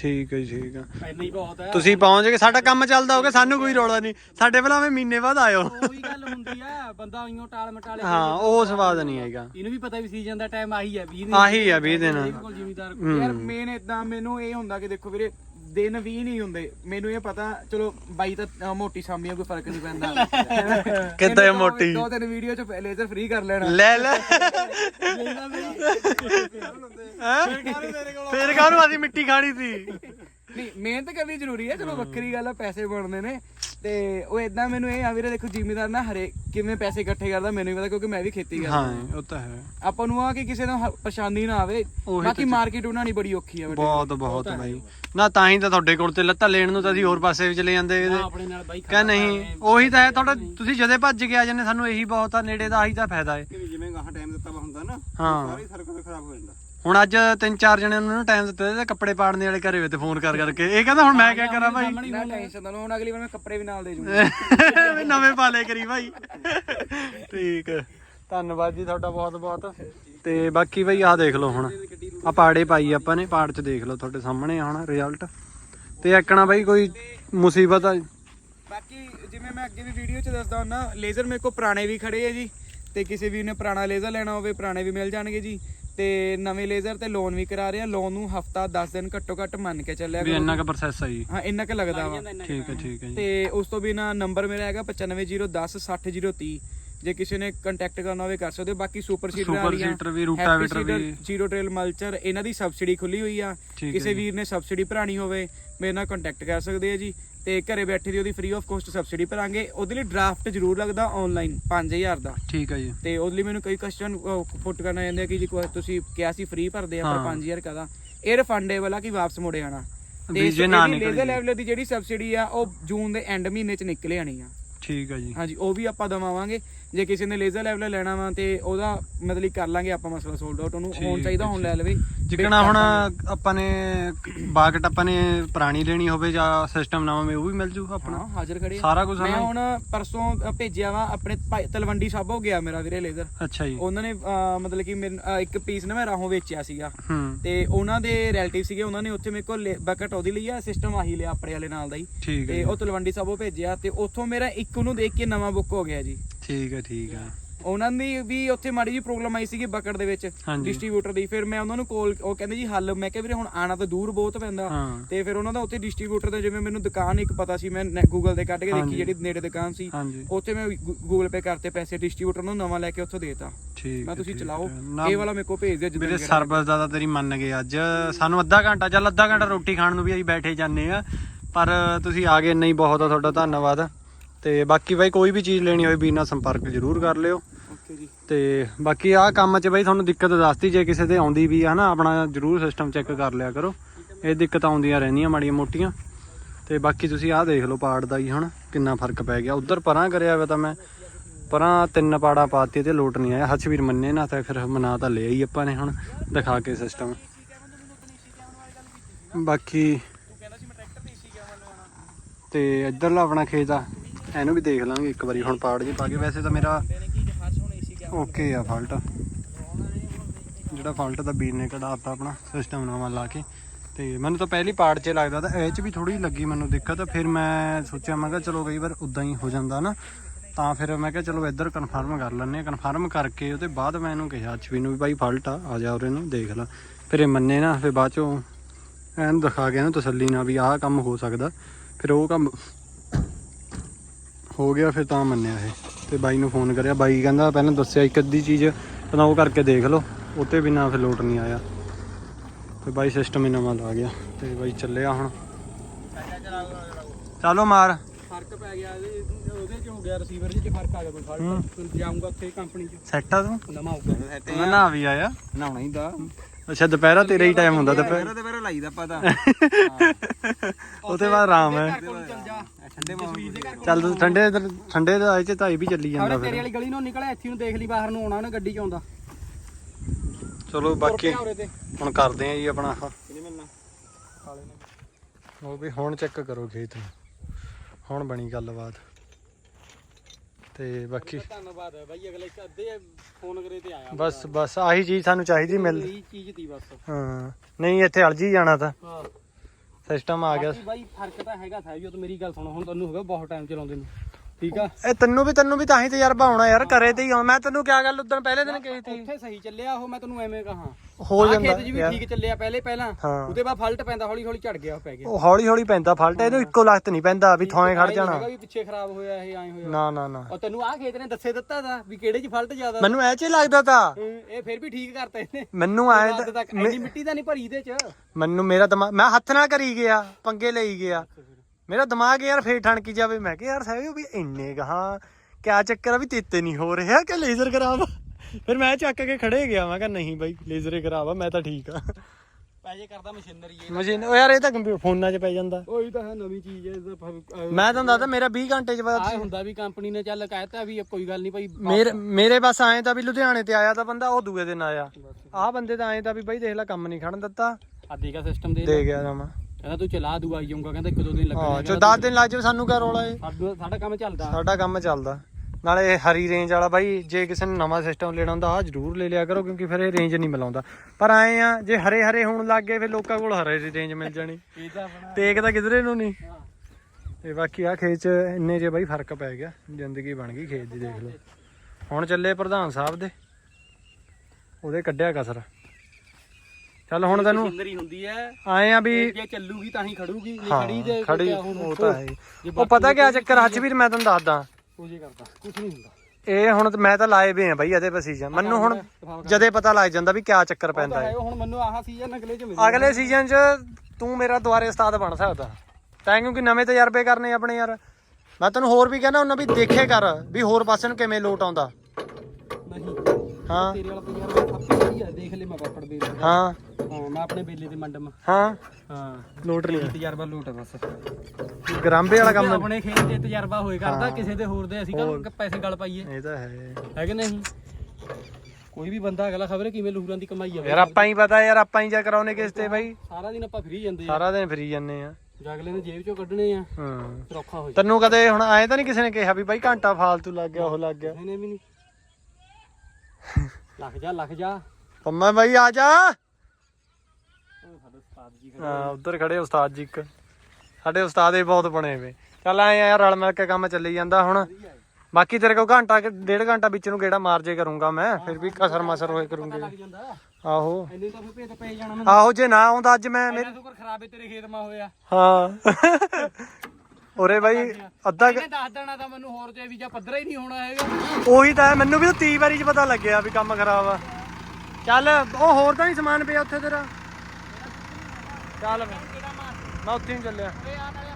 ਠੀਕ ਹੈ ਜੀ ਠੀਕ ਹੈ ਇੰਨਾ ਹੀ ਬਹੁਤ ਹੈ ਤੁਸੀਂ ਪਹੁੰਚ ਗਏ ਸਾਡਾ ਕੰਮ ਚੱਲਦਾ ਹੋਗਾ ਸਾਨੂੰ ਕੋਈ ਰੌਲਾ ਨਹੀਂ। ਸਾਡੇ ਭਲਾਵੇਂ ਮਹੀਨੇ ਬਾਅਦ ਆਇਓ। ਉਹੀ ਗੱਲ ਹੁੰਦੀ ਆ ਬੰਦਾ ਉਈਓ ਟਾਲ ਮਟਾਲੇ ਹਾਂ ਉਹ ਸਵਾਦ ਨਹੀਂ ਹੈਗਾ। ਇਹਨੂੰ ਵੀ ਪਤਾ ਵੀ ਸੀਜ਼ਨ ਦਾ ਟਾਈਮ ਆਹੀ ਹੈ 20 ਆਹੀ ਆ 20 ਦਿਨ। ਕੋਲ ਜ਼ਿਮੀਦਾਰ। ਹੂੰ। ਯਾਰ ਮੇਨ ਇਦਾਂ ਮੈਨੂੰ ਇਹ ਹੁੰਦਾ ਕਿ ਦੇਖੋ ਵੀਰੇ ਦਿਨ 20 ਨਹੀਂ ਹੁੰਦੇ। ਮੈਨੂੰ ਇਹ ਪਤਾ ਚਲੋ ਬਾਈ ਤਾਂ ਮੋਟੀ ਸਾਮੀਆਂ ਕੋਈ ਫ਼ਰਕ ਨਹੀਂ ਪੈਂਦਾ। <laughs> ਕਿੱਦਾਂ ਇਹਨੇ ਦੋ- ਮੋਟੀ? ਦੋ ਤਿੰਨ ਵੀਡੀਓ ਚ ਲੇਜ਼ਰ ਫ੍ਰੀ ਕਰ ਲੈਣਾ। ਲੈ ਲੈ। ਹੈਂ? ਫਿਰ ਕਾਹਨੂੰ ਅਸੀਂ ਮਿੱਟੀ ਖਾਣੀ ਸੀ? ਨਹੀਂ ਮਿਹਨਤ ਕਰਨੀ ਜ਼ਰੂਰੀ ਹੈ ਚਲੋ ਵੱਖਰੀ ਗੱਲ ਆ ਪੈਸੇ ਬਣਦੇ ਨੇ। ਤੇ ਉਹ ਇਦਾਂ ਮੈਨੂੰ ਇਹ ਆ ਵੀਰੇ ਦੇਖੋ ਜ਼ਿਮੀਦਾਰ ਨਾ ਹਰੇ ਕਿਵੇਂ ਪੈਸੇ ਇਕੱਠੇ ਕਰਦਾ ਮੈਨੂੰ ਵੀ ਪਤਾ ਕਿਉਂਕਿ ਮੈਂ ਵੀ ਖੇਤੀ ਕਰਦਾ। ਹਾਂ ਉਹ ਤਾਂ ਹੈ। ਆਪਾਂ ਨੂੰ ਆ ਕਿ ਕਿਸੇ ਨੂੰ ਹ- ਪਰੇਸ਼ਾਨੀ ਨਾ ਆਵੇ। ਉਹੀ ਬਾਕੀ ਮਾਰਕੀਟ ਬਣਾਉਣੀ ਬੜੀ ਔਖੀ ਆ ਬੇਟੇ ਬਹੁਤ ਬਹੁਤ ਬਾਈ। ਨਾ ਤਾਂ ਹੀ ਤਾਂ ਤੁਹਾਡੇ ਕੋਲ ਤੇ ਲੱਤਾਂ ਲੈਣ ਨੂੰ ਤਾਂ ਅਸੀਂ ਹੋਰ ਪਾਸੇ ਵੀ ਚਲੇ ਜਾਂਦੇ। ਇਹਦੇ ਆਪਣੇ ਨਾਲ ਬਾਈ ਕਹ ਨਹੀਂ ਉਹੀ ਤਾਂ ਹੈ ਤੁਹਾਡਾ ਤੁਸੀਂ ਜਦੇ ਭੱਜ ਕੇ ਆ ਜਾਂਦੇ ਸਾਨੂੰ ਇਹੀ ਬਹੁਤ ਆ ਨੇੜੇ ਦਾ ਆਹੀ ਤਾਂ ਫਾਇਦਾ ਹੈ। ਜਿਵੇਂ ਗਾਹਾਂ ਟਾਈਮ ਦਿੱਤਾ ਵਾ ਹੁੰਦਾ ਨਾ ਹਾਂ। ਸਾਰੀ ਸਰਕਲ ਖਰਾਬ ਹੋ ਜਾਂਦਾ। ਹੁਣ ਅੱਜ ਤਿੰਨ ਚਾਰ ਜਣਿਆਂ ਨੂੰ ਟਾਈਮ ਦਿੱਤਾ ਤੇ ਕੱਪੜੇ ਪਾੜਨੇ ਵਾਲੇ ਘਰੇ ਵੇ ਤੇ ਫੋਨ ਕਰ ਕਰਕੇ। ਇਹ ਕਹਿੰਦਾ ਹੁਣ ਮੈਂ ਕੀ ਕਰਾਂ ਭਾਈ? ਨਾ ਟੈਨਸ਼ਨ ਨਾ ਹੁਣ ਅਗਲੀ ਵਾਰ ਮੈਂ ਕੱਪੜੇ ਵੀ ਨਾਲ ਦੇ ਜੂੰਗਾ। ਵੀ ਨਵੇਂ ਪਾਲੇ ਕਰੀ ਭਾਈ। ਠੀਕ। ਧੰਨਵਾਦ ਜੀ ਤੁਹਾਡਾ ਬਹੁਤ ਬਹੁਤ। ਤੇ ਬਾਕੀ ਭਾਈ ਆਹ ਦੇਖ ਲਓ ਹੁਣ। ਆ ਪਾੜੇ ਪਾਈ ਆਪਾਂ ਨੇ ਪਾੜ ਚ ਦੇਖ ਲਓ ਤੁਹਾਡੇ ਸਾਹਮਣੇ ਆ ਹੁਣ ਰਿਜ਼ਲਟ ਤੇ ਐਕਣਾ ਭਾਈ ਕੋਈ ਮੁਸੀਬਤ ਆ। ਬਾਕੀ ਜਿਵੇਂ ਮੈਂ ਅੱਗੇ ਵੀ ਵੀਡੀਓ 'ਚ ਦੱਸਦਾ ਹੁੰਦਾ ਲੇਜ਼ਰ ਮੇਰੇ ਕੋਲ ਪੁਰਾਣੇ ਵੀ ਖੜੇ ਆ ਜੀ। ਤੇ ਕਿਸੇ ਵੀ ਨੇ ਪੁਰਾਣਾ ਲੇਜ਼ਰ ਲੈਣਾ ਹੋਵੇ ਪੁਰਾਣੇ ਵੀ ਮਿਲ ਜਾਣਗੇ ਜੀ। ਤੇ ਨਵੇਂ ਲੇਜ਼ਰ ਤੇ ਲੋਨ ਵੀ ਕਰਾ ਰਹੇ ਆ। ਲੋਨ ਨੂੰ ਹਫਤਾ 10 ਦਿਨ ਘੱਟੋ ਘੱਟ ਮੰਨ ਕੇ ਚੱਲਿਆ ਵੀ ਕਰੋ। ਇੰਨਾ ਕੁ ਪ੍ਰੋਸੈਸ ਆ ਜੀ। ਹਾਂ ਇੰਨਾ ਕੁ ਲੱਗਦਾ ਵਾ। ਠੀਕ ਹੈ ਠੀਕ ਹੈ ਜੀ। ਤੇ ਉਸ ਤੋਂ ਬਿਨਾ ਨੰਬਰ ਮੇਰਾ ਹੈਗਾ 950110 60030 ਜੇ ਕਿਸੇ ਨੇ ਕੰਟੈਕਟ ਕਰਨਾ ਹੋਵੇ ਕਰ ਸਕਦੇ ਹੋ। ਬਾਕੀ ਸੁਪਰ ਸੀਡਰ ਸੁਪਰ ਸੀਟਰ ਵੀ ਰੂਟਾਵੇਟਰ ਵੀ। ਜ਼ੀਰੋ ਟ੍ਰੇਲ ਮਲਚਰ ਇਹਨਾਂ ਦੀ ਸਬਸਿਡੀ ਖੁੱਲੀ ਹੋਈ ਆ। ਠੀਕ ਹੈ ਕਿਸੇ ਵੀਰ ਨੇ ਸਬਸਿਡੀ ਭਰਾਣੀ ਹੋਵੇ ਮੇਰੇ ਨਾਲ ਕੰਟੈਕਟ ਕਰ ਸਕਦੇ ਆ ਜੀ। ਤੇ ਘਰੇ ਬੈਠੇ ਦੀ ਉਹਦੀ ਫ੍ਰੀ ਆਫ ਕੋਸਟ ਸਬਸਿਡੀ ਭਰਾਂਗੇ। ਉਹਦੇ ਲਈ ਡਰਾਫਟ ਜ਼ਰੂਰ ਲੱਗਦਾ ਆਨਲਾਈਨ 5000 ਦਾ। ਠੀਕ ਹੈ ਜੀ। ਤੇ ਉਹਦੇ ਲਈ ਮੈਨੂੰ ਕਈ ਕਸਟਮਰ ਪੁੱਟ ਕਰਨਾ ਜਾਂਦੇ ਆ ਕਿ ਜੀ ਤੁਸੀਂ ਕਿਹਾ ਸੀ ਫ੍ਰੀ ਭਰਦੇ ਆ ਪਰ ਹਾਂ। 5000 ਕਦਾ ਇਹ ਰਿਫੰਡੇਬਲ ਆ ਕਿ ਵਾਪਸ ਮੁੜੇ ਆਣਾ ਵੀ ਜੇ ਨਾ ਨਿਕਲ। ਲੈਵਲ ਦੀ ਜਿਹੜੀ ਸਬਸਿਡੀ ਆ ਉਹ ਜੂਨ ਦੇ ਐਂਡ ਮਹੀਨੇ ਚ ਨਿਕਲ ਆਣੀ ਆ। ਠੀਕ ਹੈ ਜੀ। ਹਾਂਜੀ ਉਹ ਵੀ ਆਪਾਂ ਦਵਾਵਾਂਗੇ। ਜੇ ਕਿਸੇ ਨੇ ਲੇਜ਼ਰ ਲੈਵਲ ਲੈਣਾ ਵਾ ਤੇ ਉਹਦਾ ਮਤਲਬ ਕਰ ਲਾਂਗੇ ਆਪਾਂ ਮਸਲਾ ਸੋਲਡ ਆਊਟ ਉਹਨੂੰ ਹੋਣ ਚਾਹੀਦਾ ਹੁਣ ਲੈ ਲਵੇ। ਜਿਕਣਾ ਹੁਣ ਆਪਾਂ ਨੇ ਬਾਕਟ ਆਪਾਂ ਨੇ ਪੁਰਾਣੀ ਲੈਣੀ ਹੋਵੇ ਜਾਂ ਸਿਸਟਮ ਨਵਾਂ ਮੇ ਉਹ ਵੀ ਮਿਲ ਜੂ ਆਪਣਾ। ਹਾਜ਼ਰ ਖੜੇ ਆ। ਸਾਰਾ ਕੁਝ ਮੈਂ ਹੁਣ ਪਰਸੋਂ ਭੇਜਿਆ ਵਾ ਆਪਣੇ ਤਲਵੰਡੀ ਸਾਬੋ ਗਿਆ ਮੇਰਾ ਵੀਰੇ ਲੇਜ਼ਰ ਅੱਛਾ ਜੀ। ਉਹਨਾਂ ਨੇ ਮਤਲਬ ਕਿ ਇੱਕ ਪੀਸ ਨਾ ਮੈਂ ਰਾਹੋਂ ਵੇਚਿਆ ਸੀਗਾ। ਤੇ ਉਹਨਾਂ ਦੇ ਰਿਲੇਟਿਵ ਸੀਗੇ ਉਹਨਾਂ ਨੇ ਉੱਥੇ ਮੇਰੇ ਕੋਲ ਬਕਟ ਉਹਦੀ ਲਈ ਆ ਸਿਸਟਮ ਆਹੀ ਲਿਆ ਆਪਣੇ ਵਾਲੇ ਨਾਲ ਦਾ ਹੀ। ਤੇ ਉਹ ਤਲਵੰਡੀ ਸਾਬੋ ਭੇਜਿਆ ਤੇ ਉੱਥੋਂ ਮੇਰਾ ਇੱਕ ਨੂੰ ਦੇਖ ਕੇ ਨਵਾਂ ਬੁੱਕ ਹੋ ਗਿਆ ਜੀ। ਠੀਕ ਹੈ ਠੀਕ ਹੈ। ਉਹਨਾਂ ਦੀ ਵੀ ਉੱਥੇ ਮਾੜੀ ਜੀ ਪ੍ਰੋਬਲਮ ਆਈ ਸੀਗੀ ਬਕਟ ਦੇ ਵਿੱਚ। ਡਿਸਟ੍ਰੀਬਿਊਟਰ ਦੀ। ਫਿਰ ਮੈਂ ਉਹਨਾਂ ਨੂੰ ਕਾਲ ਉਹ ਕਹਿੰਦੇ ਜੀ ਹੱਲ ਮੈਂ ਕਿਹਾ ਵੀਰੇ ਹੁਣ ਆਣਾ ਤਾਂ ਦੂਰ ਬਹੁਤ ਪੈਂਦਾ। ਤੇ ਫਿਰ ਉਹਨਾਂ ਦਾ ਉੱਥੇ ਡਿਸਟ੍ਰੀਬਿਊਟਰ ਦਾ ਜਿਵੇਂ ਮੈਨੂੰ ਦੁਕਾਨ ਇੱਕ ਪਤਾ ਸੀ ਮੈਂ ਗੂਗਲ ਤੇ ਕੱਢ ਕੇ ਦੇਖੀ। ਜਿਹੜੀ ਨੇੜੇ ਦੁਕਾਨ ਸੀ। ਉੱਥੇ ਮੈਂ ਗੂਗਲ ਪੇ ਕਰਤੇ ਪੈਸੇ ਡਿਸਟ੍ਰੀਬਿਊਟਰ ਨੂੰ ਨਵਾਂ ਲੈ ਕੇ ਉੱਥੋਂ ਦੇਤਾ। ਠੀਕ ਮੈਂ ਤੁਸੀਂ ਚਲਾਓ। ਇਹ ਵਾਲਾ ਮੇਰੇ ਕੋਲ ਭੇਜ ਦਿਓ ਜਦੋਂ ਮੇਰੇ ਸਰਵਿਸ ਦਾ ਤਾਂ ਤੇਰੀ ਮੰਨ ਗਏ ਅੱਜ। ਸਾਨੂੰ ਅੱਧਾ ਘੰਟਾ ਚੱਲ ਅੱਧਾ ਘੰਟਾ ਰੋਟੀ ਖਾਣ ਨੂੰ ਵੀ ਅਸੀਂ ਬੈਠੇ ਜਾਂਦੇ ਆ। ਪਰ ਤੁਸੀਂ ਆ ਗਏ ਨਹੀਂ ਬਹੁਤ ਆ ਤੁਹਾਡਾ ਧੰਨਵਾਦ। ਤੇ ਬਾਕੀ ਬਾਈ ਕੋਈ ਵੀ ਚੀਜ਼ ਲੈਣੀ ਹੋਵੇ ਵੀਰ ਨਾਲ ਸੰਪਰਕ ਜ਼ਰੂਰ ਕਰ ਲਿਓ। ਓਕੇ ਜੀ। ਤੇ ਬਾਕੀ ਆਹ ਕੰਮ 'ਚ ਬਾਈ ਤੁਹਾਨੂੰ ਦਿੱਕਤ ਦੱਸਤੀ ਜੇ ਕਿਸੇ ਦੇ ਆਉਂਦੀ ਵੀ ਆ ਨਾ ਆਪਣਾ ਜ਼ਰੂਰ ਸਿਸਟਮ ਚੈੱਕ ਕਰ ਲਿਆ ਕਰੋ। ਇਹ ਦਿੱਕਤ ਆਉਂਦੀਆਂ ਰਹਿੰਦੀਆਂ ਮਾੜੀਆਂ ਮੋਟੀਆਂ। ਤੇ ਬਾਕੀ ਤੁਸੀਂ ਆਹ ਦੇਖ ਲਓ ਪਾੜ ਦਾ ਹੀ ਹੁਣ ਕਿੰਨਾ ਫ਼ਰਕ ਪੈ ਗਿਆ। ਉਧਰ ਪਰਾਂ ਕਰਿਆ ਹੋਇਆ ਤਾਂ ਮੈਂ ਪਰਾਂ ਤਿੰਨ ਪਾੜਾ ਪਾਤੀ ਤੇ ਲੋਟ ਨਹੀਂ ਆਇਆ। ਹੱਛਵੀਰ ਮੰਨੇ ਨਾ ਤਾਂ ਫਿਰ ਮਨਾ ਤਾਂ ਲਿਆ ਹੀ ਆਪਾਂ ਨੇ ਹੁਣ ਦਿਖਾ ਕੇ ਸਿਸਟਮ ਬਾਕੀ ਤੇ ਇੱਧਰਲਾ ਆਪਣਾ ਖੇਤ ਆ। ਇਹਨੂੰ ਵੀ ਦੇਖ ਲਾਂਗੇ ਇੱਕ ਵਾਰੀ ਹੁਣ ਪਾੜ ਜੇ ਪਾ ਕੇ। ਵੈਸੇ ਤਾਂ ਮੇਰਾ ਓਕੇ ਆ ਫਾਲਟ ਜਿਹੜਾ ਫਾਲਟ ਦਾ ਵੀਰ ਨੇ ਕਢਾਤਾ ਆਪਣਾ ਸਿਸਟਮ ਨਵਾਂ ਲਾ ਕੇ। ਤੇ ਮੈਨੂੰ ਤਾਂ ਪਹਿਲੀ ਪਾਰਟ 'ਚ ਲੱਗਦਾ ਤਾਂ ਇਹ 'ਚ ਵੀ ਥੋੜੀ ਲੱਗੀ ਮੈਨੂੰ ਦਿੱਕਤ। ਫਿਰ ਮੈਂ ਸੋਚਿਆ, ਮੈਂ ਕਿਹਾ ਚਲੋ ਕਈ ਵਾਰ ਉਦਾਂ ਹੀ ਹੋ ਜਾਂਦਾ ਨਾ। ਤਾਂ ਫਿਰ ਮੈਂ ਕਿਹਾ ਚਲੋ ਇੱਧਰ ਕਨਫਰਮ ਕਰ ਲੈਂਦੇ ਆ ਕਨਫਰਮ ਕਰਕੇ ਉਹਦੇ ਬਾਅਦ ਮੈਂ ਇਹਨੂੰ ਕਿਹਾ ਅਚਵੀ ਨੂੰ ਵੀ ਭਾਈ ਫਾਲਟ ਆ ਆ ਜਾ ਉਰੇ ਨੂੰ, ਦੇਖ ਲੈ। ਫਿਰ ਇਹ ਮੰਨੇ ਨਾ, ਫਿਰ ਬਾਅਦ ਚੋਂ ਐਨ ਦਿਖਾ ਕੇ ਇਹਨੂੰ ਤਸੱਲੀ ਨਾਲ ਵੀ ਆਹ ਕੰਮ ਹੋ ਸਕਦਾ। ਫਿਰ ਉਹ ਕੰਮ ਹੋ ਗਿਆ ਫਿਰ ਤਾਂ ਮੰਨਿਆ ਇਹ। ਤੇ ਬਾਈ ਨੂੰ ਫੋਨ ਕਰਿਆ। ਬਾਈ ਕਹਿੰਦਾ ਪਹਿਲਾਂ ਦੱਸਿਆ ਇੱਕ ਅੱਧੀ ਚੀਜ਼ ਪਹਿਲਾਂ ਉਹ ਕਰਕੇ ਦੇਖ ਲਓ। ਉੱਤੇ ਬਿਨਾ ਫਿਰ ਲੋਟ ਨਹੀਂ ਆਇਆ। ਤੇ ਬਾਈ ਸਿਸਟਮ ਹੀ ਨਵਾਂ ਲਾ ਗਿਆ। ਤੇ ਬਾਈ ਚੱਲਿਆ ਹੁਣ। ਚਲੋ ਮਾਰ। ਫ਼ਰਕ ਪੈ ਗਿਆ ਉਹਦੇ ਚ ਹੋ ਗਿਆ ਰਿਸੀਵਰ ਚ ਫ਼ਰਕ ਆ ਗਿਆ ਕੋਈ। ਫਾਲਟ ਜਾਊਂਗਾ ਉੱਥੇ ਕੰਪਨੀ ਚ। ਸੈੱਟ ਆ ਤੂੰ? ਨਵਾਂ ਹੋਊਗਾ ਮੈਂ ਨਾ ਵੀ ਆਇਆ। ਨਹਾਉਣਾ ਹੀ ਦਾ ਅੱਛਾ ਦੁਪਹਿਰਾ ਤੇਰਾ ਹੀ ਟਾਈਮ ਹੁੰਦਾ ਦੁਪਹਿਰ ਤੇ। ਮੇਰਾ ਲਾਈਦਾ ਪਤਾ ਉਹਦੇ ਬਾਅਦ ਆਰਾਮ ਹੈ। ਚੱਲ ਜਾ। ਠੰਡੇ ਮਾਹੌਲ ਚੱਲ ਤੂੰ ਠੰਡੇ ਠੰਡੇ ਦਾ ਇਹ ਚ ਤਾਂ ਇਹ ਵੀ ਚੱਲੀ ਜਾਂਦਾ ਤੇਰੇ ਫਿਰ। ਵਾਲੀ ਗਲੀ ਨੂੰ ਨਿਕਲਿਆ ਇੱਥੇ ਨੂੰ ਦੇਖ ਲਈ ਬਾਹਰ ਨੂੰ ਆਉਣਾ ਉਹਨੇ ਗੱਡੀ ਚ ਆਉਂਦਾ। ਚਲੋ ਬਾਕੀ ਤੇ। ਹੁਣ ਕਰਦੇ ਆ ਜੀ ਆਪਣਾ ਆਹ। ਇਹਨੇ ਮਿਲਣਾ? ਕਾਲੇ ਨੇ ਉਹ ਵੀ ਹੁਣ ਚੈੱਕ ਕਰੋ ਖੇਤ ਨੂੰ। ਹੁਣ ਬਣੀ ਗੱਲਬਾਤ। ਤੇ ਬਾਕੀ ਧੰਨਵਾਦ ਹੈ ਬਾਈ ਅਗਲੇ ਇੱਕ ਅੱਧੇ ਫੋਨ ਕਰੇ ਤੇ ਆਇਆ ਬਸ ਬਸ ਆਹੀ ਚੀਜ਼ ਸਾਨੂੰ ਚਾਹੀਦੀ ਮਿਲ ਇਹ ਚੀਜ਼ ਦੀ ਬਸ। ਹਾਂ ਨਹੀਂ ਇੱਥੇ ਅਲਜੀ ਜਾਣਾ ਤਾਂ। ਹਾਂ। ਸਿਸਟਮ ਆ ਗਿਆ। ਬਾਕੀ ਬਾਈ ਫ਼ਰਕ ਤਾਂ ਹੈਗਾ ਥਾ ਜੋ ਤੂੰ ਮੇਰੀ ਗੱਲ ਸੁਣ ਹੁਣ ਤੈਨੂੰ ਹੋ ਗਿਆ ਬਹੁਤ ਟਾਈਮ ਚਲਾਉਂਦੇ ਨੂੰ। ਠੀਕ ਆ? ਇਹ ਤੈਨੂੰ ਵੀ ਤੈਨੂੰ ਵੀ ਤਾਂ ਹੀ ਤਜਰਬਾ ਹੋਣਾ ਯਾਰ ਕਰੇ ਤੇ ਹੀ ਆ ਮੈਂ ਤੈਨੂੰ ਕਿਆ ਗੱਲ ਉਦੋਂ ਪਹਿਲੇ ਦਿਨ ਕਹੀ ਤੀ ਉੱਥੇ ਸਹੀ ਚੱਲਿਆ ਉਹ ਮੈਂ ਤੈਨੂੰ ਐਵੇਂ ਕਹਾਂ। ਹੋ ਜਾਂਦਾ ਖੇਤ 'ਚ ਵੀ ਠੀਕ ਚੱਲਿਆ ਪਹਿਲੇ ਪਹਿਲਾਂ। ਉਹਦੇ ਬਾਅਦ ਫਲਟ ਪੈਂਦਾ ਹੌਲੀ ਹੌਲੀ ਝੜ ਗਿਆ ਉਹ ਪੈ ਗਿਆ। ਉਹ ਹੌਲੀ ਹੌਲੀ ਪੈਂਦਾ ਫਲਟ ਇਹਨੂੰ ਇੱਕੋ ਲਖਤ ਨਹੀਂ ਪੈਂਦਾ ਵੀ ਥੋਏ ਖੜ ਜਾਣਾ। ਹੈਗਾ ਵੀ ਪਿੱਛੇ ਖਰਾਬ ਹੋਇਆ ਇਹ ਐਂ ਹੋਇਆ। ਨਾ ਨਾ ਨਾ। ਔਰ ਤੈਨੂੰ ਆਹ ਖੇਤ ਨੇ ਦੱਸੇ ਦਿੱਤਾ ਦਾ ਵੀ ਕਿਹੜੇ 'ਚ ਫਲਟ ਜ਼ਿਆਦਾ ਮੈਨੂੰ ਐ ਚ ਲੱਗਦਾ ਤਾਂ। ਇਹ ਫਿਰ ਵੀ ਠੀਕ ਕਰਤਾ ਇਹਨੇ। ਮੈਨੂੰ ਐ ਐਨੀ ਮਿੱਟੀ ਤਾਂ ਨਹੀਂ ਭਰੀ ਇਹਦੇ 'ਚ। ਮੈਨੂੰ ਮੇਰਾ ਦਿਮਾਗ ਮੈਂ ਹੱਥ ਨਾਲ ਕਰੀ ਗਿਆ ਪੰਗੇ ਲਈ ਗਿਆ। ਮੇਰਾ ਦਿਮਾਗ ਯਾਰ ਫੇਰ ਠਣਕੀ ਜਾਵੇ। ਮੈਂ ਕਿਹਾ ਯਾਰ ਸਾਹਿਬ ਵੀ ਇੰਨੇ ਗਾਹਾਂ ਕਿਆ ਚੱਕਰ ਆ ਵੀ ਤੇਤੇ ਨਹੀਂ ਹੋ ਰਿਹਾ ਕਿ ਲੇਜ਼ਰ ਖਰਾਬ ਆ? ਫਿਰ ਮੈਂ ਚੱਕ ਕੇ ਖੜੇ ਗਿਆ ਮੈਂ ਕਿਹਾ ਨਹੀਂ ਬਾਈ ਲੇਜ਼ਰ ਹੀ ਖਰਾਬ ਆ ਮੈਂ ਤਾਂ ਠੀਕ ਆ। ਪੈਜੇ ਕਰਦਾ ਮਸ਼ੀਨਰੀ ਇਹ। ਮਸ਼ੀਨ ਉਹ ਯਾਰ ਇਹ ਤਾਂ ਕੰਪਿਊਟਰ ਫੋਨਾਂ 'ਚ ਪੈ ਜਾਂਦਾ। ਉਹੀ ਤਾਂ ਹੈ ਨਵੀਂ ਚੀਜ਼ ਹੈ ਇਹਦਾ ਮੈਂ ਤਾਂ ਦੱਸਦਾ ਮੇਰਾ 20 ਘੰਟੇ 'ਚ ਬਾਅਦ ਆਹ ਹੁੰਦਾ ਵੀ ਕੰਪਨੀ ਨੇ ਚੱਲ ਕਹਿਤਾ ਵੀ ਕੋਈ ਗੱਲ ਨਹੀਂ ਭਾਈ ਮੇਰੇ ਮੇਰੇ ਬਸ ਆਏ ਤਾਂ ਵੀ ਲੁਧਿਆਣੇ ਤੇ ਆਇਆ ਤਾਂ ਬੰਦਾ ਉਹ ਦੂਏ ਦਿਨ ਆਇਆ। ਆਹ ਬੰਦੇ ਤਾਂ ਆਏ ਤਾਂ ਵੀ ਬਾਈ ਦੇਖ ਲੈ ਕੰਮ ਨਹੀਂ ਖੜਨ ਦਿੱਤਾ। ਆ ਦੇਗਾ ਸਿਸਟਮ ਦੇ ਦੇ ਗਿਆ ਜਮਾ ਕਹਿੰਦਾ ਤੂੰ ਚਲਾ ਦੂ ਆਈ ਜਾਊਗਾ ਕਹਿੰਦਾ ਇੱਕ ਦੋ ਦਿਨ ਲੱਗਣੇ ਹਾਂ ਚੋ 10 ਦਿਨ ਲੱਗ ਜਾਵੇ ਸਾਨੂੰ ਕਿਆ ਰੋਲਾ ਏ? ਸਾਡਾ ਸਾਡਾ ਕੰਮ ਚੱਲਦਾ। ਸਾਡਾ ਕੰਮ ਚੱਲਦਾ। ਨਾਲੇ ਇਹ ਹਰੀ ਰੇਂਜ ਵਾਲਾ ਬਾਈ ਜੇ ਕਿਸੇ ਨੇ ਨਵਾਂ ਸਿਸਟਮ ਲੈਣਾ ਹੁੰਦਾ ਆ ਜ਼ਰੂਰ ਲੈ ਲਿਆ ਕਰੋ ਕਿਉਂਕਿ ਫਿਰ ਇਹ ਰੇਂਜ ਨਹੀਂ ਮਿਲਾਉਂਦਾ। ਪਰ ਆਏ ਆ ਜੇ ਹਰੇ ਹਰੇ ਹੋਣ ਲੱਗ ਗਏ ਫਿਰ ਲੋਕਾਂ ਕੋਲ ਹਰੇ ਦੀ ਰੇਂਜ ਮਿਲ ਜਾਣੀ। ਇਹ ਤਾਂ ਆਪਣਾ ਟੇਕ ਤਾਂ ਕਿਧਰੇ ਨੂੰ ਨਹੀਂ। ਹਾਂ। ਤੇ ਬਾਕੀ ਆ ਖੇਤ ਚ ਇੰਨੇ ਜੇ ਬਾਈ ਫ਼ਰਕ ਪੈ ਗਿਆ ਜ਼ਿੰਦਗੀ ਬਣ ਗਈ ਖੇਤ ਦੀ ਦੇਖ ਲਓ। ਹੁਣ ਚੱਲੇ ਪ੍ਰਧਾਨ ਸਾਹਿਬ ਦੇ ਉਹਦੇ ਕੱਢਿਆ ਕਸਰ। ਚੱਲ ਹੁਣ ਤੈਨੂੰ ਮਸ਼ੀਨਰੀ ਹੁੰਦੀ ਹੈ ਆਏ ਆ ਵੀ ਜੇ ਚੱਲੂਗੀ ਤਾਂ ਹੀ ਖੜੂਗੀ ਜੇ ਹਾਂ ਖੜੀ ਤੇ ਖੜੀ ਉਹ ਤਾਂ ਹੈ ਉਹ ਪਤਾ ਕਿਆ ਚੱਕਰ ਅੱਜ ਵੀ ਮੈਂ ਤੈਨੂੰ ਦੱਸਦਾ। ਜੇ ਕਰਦਾ ਕੁਝ ਨਹੀਂ ਹੁੰਦਾ। ਇਹ ਹੁਣ ਮੈਂ ਤਾਂ ਲਾਏ ਵੇ ਆ ਬਾਈ ਇਹਦੇ ਪਸੀਜਨ ਮੈਨੂੰ ਹੁਣ ਜਦੇ ਪਤਾ ਲੱਗ ਜਾਂਦਾ ਵੀ ਕਿਆ ਚੱਕਰ ਪੈਂਦਾ ਹੈ। ਹੁਣ ਮੈਨੂੰ ਆਹ ਸੀਜ਼ਨ ਅਗਲੇ ਚ ਮਿਲ ਅਗਲੇ ਸੀਜ਼ਨ 'ਚ ਤੂੰ ਮੇਰਾ ਦੁਆਰੇ ਉਸਤਾਦ ਬਣ ਸਕਦਾ। ਤਾਂ ਕਿਉਂਕਿ ਨਵੇਂ ਤਜਰਬੇ ਕਰਨੇ ਆਪਣੇ ਯਾਰ। ਮੈਂ ਤੈਨੂੰ ਹੋਰ ਵੀ ਕਹਿੰਦਾ ਉਹਨਾਂ ਵੀ ਦੇਖੇ ਕਰ ਵੀ ਹੋਰ ਪਾਸੇ ਨੂੰ ਕਿਵੇਂ ਲੋਟ ਆਉਂਦਾ। ਹਾਂ। ਤੇਰੇ ਵਾਲਾ ਪੰਜਾਬੀ ਥਾਪੀ ਵਧੀਆ ਦੇਖ ਲੈ ਮੈਂ ਪਾਪੜ ਬੇਲ ਹਾਂ। ਹਾਂ ਮੈਂ ਆਪਣੇ ਬੇਲੇ ਤੇ ਮੰਡਮ ਹਾਂ। ਹਾਂ। ਲੋਟ ਨਹੀਂ ਤਜਰਬਾ ਲੋਟ ਹੈ ਬਸ। ਗਰਾਂਬੇ ਵਾਲਾ ਕੰਮ ਆਪਣੇ ਖੇਤ ਤੇ ਤਜਰਬਾ ਹੋਏ ਕਰਦਾ ਕਿਸੇ ਦੇ ਹੋਰ ਦੇ ਅਸੀਂ ਕਾ ਪੈਸੇ ਗਲ ਪਾਈਏ? ਇਹ ਤਾਂ ਹੈ। ਹੈ ਕਿ ਨਹੀਂ? ਕੋਈ ਵੀ ਬੰਦਾ ਅਗਲਾ ਖਬਰ ਕਿਵੇਂ ਲਹੂਰਾਂ ਦੀ ਕਮਾਈ ਆ ਯਾਰ ਆਪਾਂ ਹੀ ਪਤਾ ਯਾਰ ਆਪਾਂ ਹੀ ਜਾ ਕਰਾਉਨੇ ਕਿਸ ਤੇ ਬਾਈ। ਸਾਰਾ ਦਿਨ ਆਪਾਂ ਫਰੀ ਜਾਂਦੇ ਆ। ਸਾਰਾ ਦਿਨ ਫਰੀ ਜੰਨੇ ਆ। ਜਗਲੇ ਨੇ ਜੇਬ ਚੋਂ ਕੱਢਣੇ ਆ ਹਾਂ। ਫਿਰ ਔਖਾ ਹੋ ਜਾਂਦਾ। ਤੈਨੂੰ ਕਦੇ ਹੁਣ ਆਏ ਤਾਂ ਨਹੀਂ ਕਿਸੇ ਨੇ ਕਿਹਾ ਵੀ ਬਾਈ ਘੰਟਾ ਫਾਲਤੂ ਲੱਗ ਗਿਆ ਉਹ ਲੱਗ ਗਿਆ। ਨਹੀਂ ਨਹੀਂ ਵੀ ਨਹੀਂ। ਲੱਖ ਜਾ ਲੱਖ ਜਾ। ਪੰਮਾ ਬਾਈ ਆ ਜਾ। ਹਾਂ ਉਧਰ ਖੜੇ ਉਸਤਾਦ ਜੀ ਇੱਕ। ਸਾਡੇ ਉਸਤਾਦ ਹੀ ਬਹੁਤ ਬਣੇ ਵੇ। ਚੱਲ ਆਏ ਯਾਰ ਰਲ ਮਿਲ ਕੇ ਕੰਮ ਚੱਲੀ ਜਾਂਦਾ ਹੁਣ। ਬਾਕੀ ਤੇਰੇ ਕੋਲ ਘੰਟਾ ਕੁ- ਡੇਢ ਘੰਟਾ ਵਿੱਚ ਨੂੰ ਗੇੜਾ ਮਾਰ ਜੇ ਕਰੂੰਗਾ ਮੈਂ ਫਿਰ ਵੀ ਕਸਰ ਮਸਰ ਹੋਏ ਕਰੂੰਗੇ। ਆਹੋ। ਇੰਨੇ ਤਾਂ ਫਿਰ ਭੇਤ ਪੈ ਜਾਣਾ ਮੈਨੂੰ। ਆਹੋ ਜੇ ਨਾ ਆਉਂਦਾ ਅੱਜ ਮੈਂ ਮੇਰਾ ਸ਼ੁਕਰ ਖਰਾਬੇ ਤੇਰੇ ਖੇਤ ਮਾ ਹੋਇਆ। ਹਾਂ। ਉਰੇ ਬਾਈ ਅੱਧਾ ਕੁ- ਇਹਨੇ ਦੱਸ ਦੇਣਾ ਤਾਂ ਮੈਨੂੰ ਹੋਰ ਜੇ ਵੀ ਜਾਂ ਪੱਧਰਾ ਹੀ ਨਹੀਂ ਹੋਣਾ ਹੈਗਾ। ਉਹੀ ਤਾਂ ਹੈ, ਮੈਨੂੰ ਵੀ ਤਾਂ 30 ਵਾਰੀ ਚ ਪਤਾ ਲੱਗਿਆ ਵੀ ਕੰਮ ਖਰਾਬ ਆ। ਚੱਲ ਉਹ ਹੋਰ ਤਾਂ ਨਹੀਂ ਸਮਾਨ ਪਿਆ ਉੱਥੇ ਤੇਰਾ। ਚੱਲ ਮੈਂ ਮੈਂ ਉੱਥੇ ਹੀ ਚੱਲਿਆ। ਓਏ ਆ ਨਾਲੇ